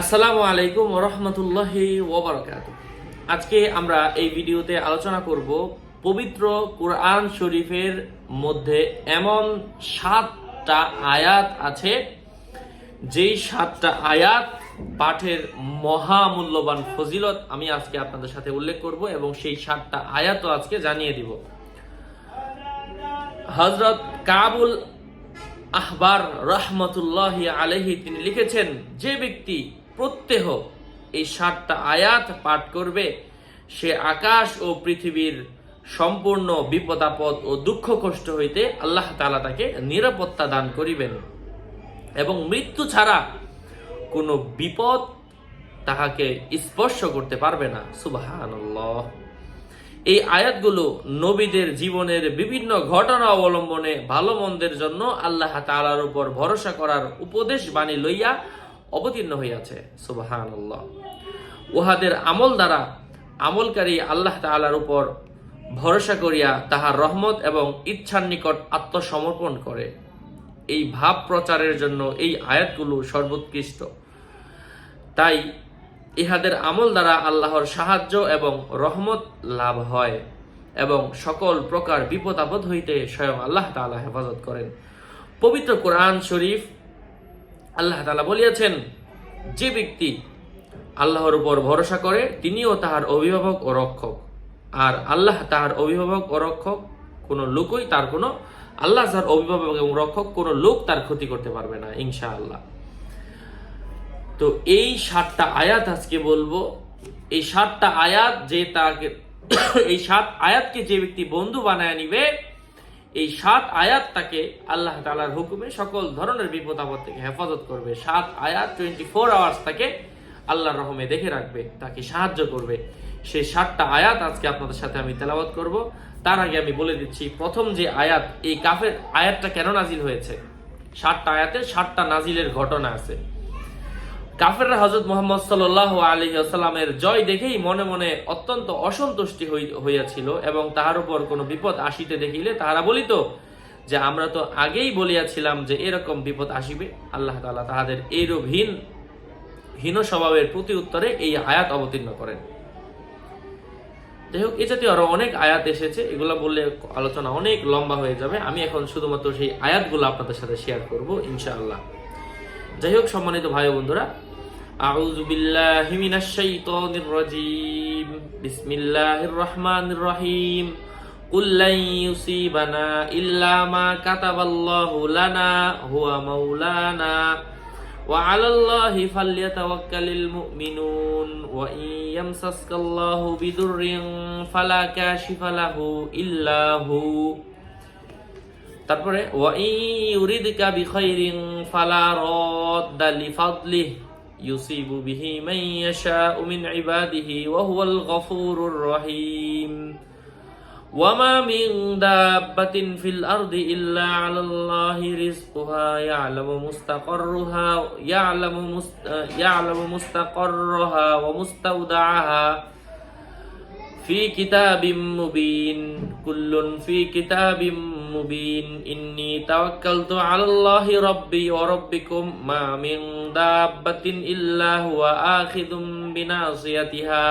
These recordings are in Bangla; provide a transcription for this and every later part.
আসসালামু আলাইকুম রহমতুল্লাহি ওবরাকাত আজকে আমরা এই ভিডিওতে আলোচনা করব পবিত্র কোরআন শরীফের মধ্যে এমন সাতটা আয়াত আছে, যেই সাতটা আয়াত পাঠের মহামূল্যবান ফজিলত আমি আজকে আপনাদের সাথে উল্লেখ করব এবং সেই সাতটা আয়াতও আজকে জানিয়ে দিব। হজরত কাবুল আহবার রহমতুল্লাহ আলহি তিনি লিখেছেন, যে ব্যক্তি প্রত্যহ এই সাতটা আয়াত পাঠ করবে। সে আকাশ ও পৃথিবীর সম্পূর্ণ বিপদ আপদ ও দুঃখ কষ্ট হইতে আল্লাহ তালা তাকে নিরাপত্তা দান করিবেন। এবং মৃত্যু ছাড়া কোনো বিপদ তাহাকে স্পর্শ করতে পারবে না। সুবাহান্লাহ এই আয়াতগুলো নবীদের জীবনের বিভিন্ন ঘটনা অবলম্বনে ভালো মন্দের জন্য আল্লাহ তালার উপর ভরসা করার উপদেশ বাণী লইয়া অবতীর্ণ হইয়াছে সুবাহান উহাদের আমল দ্বারা আমলকারী আল্লাহ তাআলার উপর ভরসা করিয়া তাহার রহমত এবং ইচ্ছার নিকট আত্মসমর্পণ করে। এই ভাব প্রচারের জন্য এই আয়াতগুলো সর্বোৎকৃষ্ট। তাই ইহাদের আমল দ্বারা আল্লাহর সাহায্য এবং রহমত লাভ হয় এবং সকল প্রকার বিপদ আপদ হইতে স্বয়ং আল্লাহ তাআলা হেফাজত করেন। পবিত্র কোরআন শরীফ আল্লাহ তালা বলিয়াছেন, যে ব্যক্তি আল্লাহর উপর ভরসা করে, তিনিও তাহার অভিভাবক ও রক্ষক। আর আল্লাহ তাহার অভিভাবক ও রক্ষক, কোনো লোকই তার কোনো, আল্লাহ যার অভিভাবক এবং রক্ষক, কোনো লোক তার ক্ষতি করতে পারবে না ইনশা আল্লাহ তো এই সাতটা আয়াত আজকে বলব। এই সাতটা আয়াত যে তাকে, এই সাত আয়াতকে যে ব্যক্তি বন্ধু বানায় নিবে এই সাত আয়াত তাকে আল্লাহ তালার হুকুমে সকল ধরনের বিপদ আপদ থেকে হেফাজত করবে। সাত আয়াত টোয়েন্টি ফোর আওয়ার্স তাকে আল্লাহর রহমে দেখে রাখবে, তাকে সাহায্য করবে। সেই সাতটা আয়াত আজকে আপনাদের সাথে আমি তেলাওয়াত করব। তার আগে আমি বলে দিচ্ছি, প্রথম যে আয়াত, এই কাফের আয়াতটা কেন নাজিল হয়েছে? সাতটা আয়াতে সাতটা নাজিলের ঘটনা আছে। কাফেররা হজরত মোহাম্মদ সাল আলী আসাল্লামের জয় দেখেই মনে মনে অত্যন্ত অসন্তুষ্টি হইয়াছিল এবং তাহার উপর কোনো বিপদ আসিতে দেখিলে তাহারা বলিত, যে আমরা তো আগেই বলিয়াছিলাম যে এরকম বিপদ আসিবে। আল্লাহ তাআলা তাহাদের এইরূপ হীন হীন স্বভাবের প্রতি উত্তরে এই আয়াত অবতীর্ণ করেন। যাই হোক এ জাতীয় আরও অনেক আয়াত এসেছে, এগুলো বললে আলোচনা অনেক লম্বা হয়ে যাবে। আমি এখন শুধুমাত্র সেই আয়াতগুলো আপনাদের সাথে শেয়ার করব, ইনশাআল্লাহ। যাই হোক সম্মানিত ভাই ও বন্ধুরা আউযু বিল্লাহি মিনাশ শাইতানির রাজীম বিসমিল্লাহির রহমানির রহিম قل لن يصيبنا إلا ما كتب الله لنا هو مولانا وعلى الله فليتوكل المؤمنون وإن يمسسك الله بضر فلا كاشف له إلا هو তারপরে ইউরিদকা বিখাইরিন ফালা রাদ্দা লিফাদলিহ ইউসিবু বিহি মান ইয়াশাউ মিন ইবাদিহি ওয়া হুয়াল গফুরুর রহিম وما من دابة في الأرض إلا على الله رزقها يعلم مستقرها يعلم مست يعلم مستقرها ومستودعها في كتاب مبين كل في كتاب مبين মুবিন ইন্নি তাওয়াক্কালতু আলাল্লাহি রাব্বি ওয়া রাব্বিকুম মা মিন দাব্বাতিন ইল্লা হুয়া আখিযুম বিনাসিয়াতিহা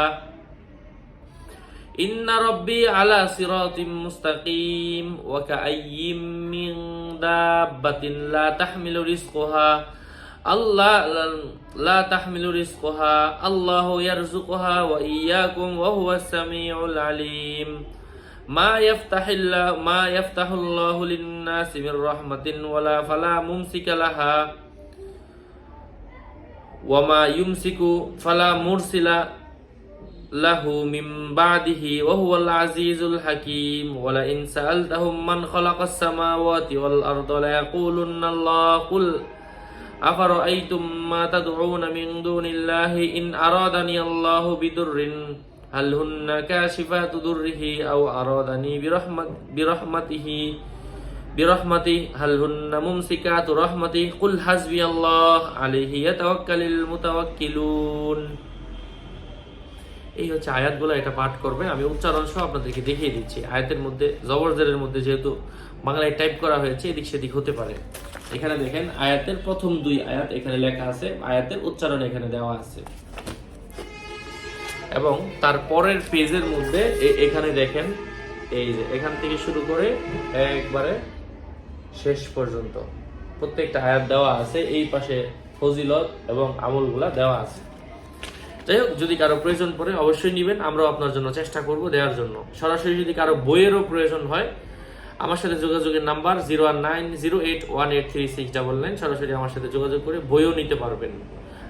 ইন্না রাব্বি আলা সিরাতিম মুস্তাকিম ওয়া কাআইয়্যিম মিন দাব্বাতিন লা তাহমিলু রিজকুহা আল্লাহ লা তাহমিলু রিজকুহা আল্লাহু ইয়ারযুকুহা ওয়া ইয়্যাকুম ওয়া হুয়াস সামিউল আলীম وإياكم وهو السميع العليم ما يفتح الله ما يفتح الله للناس من رحمة ولا فلا ممسك لها وما يمسك فلا مرسل له من بعده وهو العزيز الحكيم ولئن سألتهم من خلق السماوات والأرض ليقولن الله قل أفرأيتم ما تدعون من دون الله إن أرادني الله بضر هل هن كاشفات ضره أو أرادني برحمة برحمته برحمته هل هن ممسكات رحمته قل حسبي الله عليه يتوكل المتوكلون এই হচ্ছে আয়াতগুলো এটা পাঠ করবে আমি উচ্চারণ সহ আপনাদেরকে দেখিয়ে দিচ্ছি আয়াতের মধ্যে জবরজেরের মধ্যে যেহেতু বাংলায় টাইপ করা হয়েছে এদিক সেদিক হতে পারে এখানে দেখেন আয়াতের প্রথম দুই আয়াত এখানে লেখা আছে আয়াতের উচ্চারণ এখানে দেওয়া আছে এবং তার পরের পেজের মধ্যে এখানে দেখেন, এই যে, এখান থেকে শুরু করে একবারে শেষ পর্যন্ত। প্রত্যেকটা আয়াত দেওয়া আছে, এই পাশে ফজিলত এবং আমলগুলা দেওয়া আছে। যাই হোক, যদি কারও প্রয়োজন পড়ে অবশ্যই নেবেন, আমরাও আপনার জন্য চেষ্টা করব দেওয়ার জন্য। সরাসরি যদি কারও বইয়েরও প্রয়োজন হয়, আমার সাথে যোগাযোগের number zero one nine zero eight one eight three six double nine, সরাসরি আমার সাথে যোগাযোগ করে বইও নিতে পারবেন।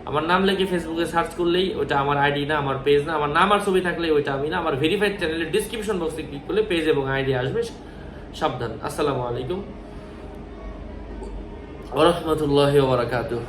আমার নাম লিখে ফেসবুকে সার্চ করলেই ওটা আমার আইডি না, আমার পেজ না, আমার নাম আর ছবি থাকলে ওইটা আমি না, আমার ভেরিফাইড চ্যানেলের ডিসক্রিপশন বক্সে ক্লিক করলে পেজ এবং আইডি আসবে সাবধান। আসসালামু আলাইকুম। ওরহমতুল্লাহ বারাকাতুহ।